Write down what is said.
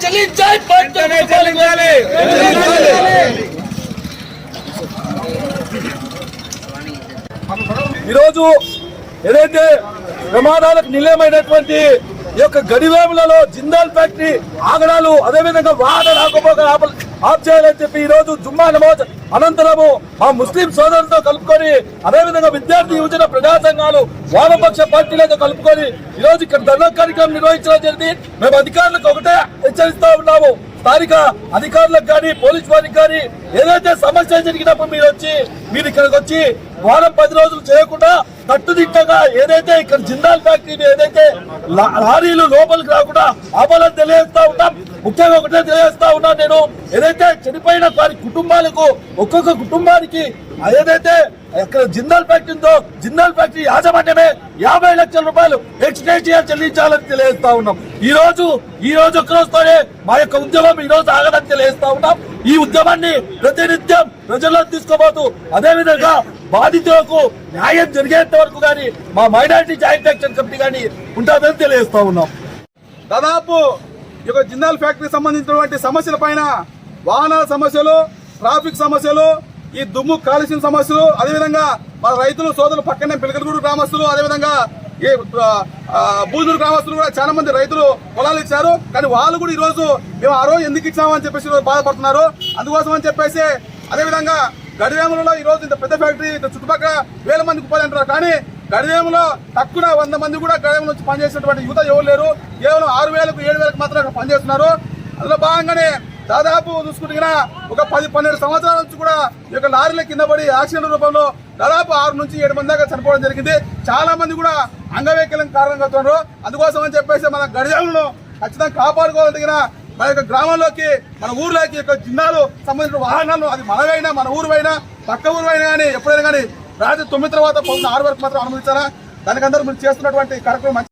చెల్లించాలి పంటనే చెల్లించాలి ఈరోజు ఏదైతే ప్రమాదాలకు నిలయమైనటువంటి ఈ యొక్క గడివేములలో జిందాల్ ఫ్యాక్టరీ ఆగడాలు అదేవిధంగా వాహన రాకపోక ఆప్ ఆఫ్ చేయాలని చెప్పి ఈ రోజు జుమ్మా నమోజ్ అనంతరము ఆ ముస్లిం సోదరులతో కలుపుకొని అదేవిధంగా విద్యార్థి యువజన ప్రజా సంఘాలు వామపక్ష పార్టీలతో కలుపుకొని ఈ రోజు ఇక్కడ ధర్నా కార్యక్రమం నిర్వహించడం జరిగింది. మేము అధికారులకు ఒకటే హెచ్చరిస్తా ఉన్నాము. స్థానిక అధికారులకు కానీ పోలీస్ వారికి కానీ ఏదైతే సమస్య జరిగినప్పుడు మీరు వచ్చి మీరు ఇక్కడికి వచ్చి వారం పది రోజులు చేయకుండా కట్టుదిట్టగా ఏదైతే ఇక్కడ జిందాల్ ఫ్యాక్టరీ ఏదైతే లారీలు లోపలికి రాకుండా ఆపాలని తెలియజేస్తా ఉంటాం ముఖ్యంగా ఒకటే తెలియజేస్తా ఉన్నా నేను. ఏదైతే చనిపోయిన వారి కుటుంబాలకు ఒక్కొక్క కుటుంబానికి ఏదైతే అక్కడ జిందాల్ ఫ్యాక్టరీ ఉందో జిందాల్ ఫ్యాక్టరీ యాజమాన్యమే యాభై లక్షల రూపాయలు ఎక్స్టేజియా చెల్లించాలని తెలియజేస్తా ఉన్నాం. ఈ రోజు ఈ రోజు ఒక్క రోజుతోనే మా యొక్క ఉద్యమం ఈ రోజు ఆగదని తెలియజేస్తా ఉన్నాం. ఈ ఉద్యమాన్ని ప్రతినిత్యం ప్రజల్లో తీసుకోబోతూ అదేవిధంగా బాధితులకు న్యాయం జరిగేంత వరకు కానీ మా మైనారిటీ జాయింట్ యాక్షన్ కమిటీ కానీ ఉంటుందని తెలియజేస్తా ఉన్నాం. దాదాపు ఈ యొక్క జిందాల్ ఫ్యాక్టరీ సంబంధించినటువంటి సమస్యల పైన వాహనాల సమస్యలు ట్రాఫిక్ సమస్యలు ఈ దుమ్ము కాలుష్యం సమస్యలు అదేవిధంగా మన రైతులు సోదరులు పక్కనే పిలకలగూడు గ్రామస్తులు అదేవిధంగా ఈ ఆ, గ్రామస్తులు కూడా చాలా మంది రైతులు పొలాలు ఇచ్చారు. కానీ వాళ్ళు కూడా ఈ రోజు మేము ఆ రోజు ఎందుకు ఇచ్చామని చెప్పేసి బాధపడుతున్నారు. అందుకోసం అని చెప్పేసి అదేవిధంగా గడివేములలో ఈ రోజు ఇంత పెద్ద ఫ్యాక్టరీ ఇంత చుట్టుపక్కల వేల మందికి ఉపాధి అంటారు కానీ గడివేములో తక్కువ వంద మంది కూడా గడివేము నుంచి పనిచేసినటువంటి యువత ఎవరు లేరు. కేవలం ఆరు వేలకు ఏడు వేలకు మాత్రం పనిచేస్తున్నారు. అందులో భాగంగానే దాదాపు చూసుకుంటున్నా ఒక పది పన్నెండు సంవత్సరాల నుంచి కూడా ఈ యొక్క లారీల కింద పడి యాక్సిడెంట్ రూపంలో దాదాపు ఆరు నుంచి ఏడు మంది దాకా చనిపోవడం జరిగింది. చాలా మంది కూడా అంగవైకల్యం కారణంగా అవుతున్నారు అందుకోసం అని చెప్పేసి మన గడియాలను ఖచ్చితంగా కాపాడుకోవాలి తగిన మన యొక్క గ్రామంలోకి మన ఊర్లోకి యొక్క జిల్లాలు సంబంధించిన వాహనాలు అది మనవైనా మన ఊరువైనా పక్క ఊరువైనా కానీ ఎప్పుడైనా కానీ రాత్రి తొమ్మిది తర్వాత పొద్దున్న ఆరు వరకు మాత్రం అనుమతించాలా? దానికందరూ మీరు చేస్తున్నటువంటి కార్యక్రమం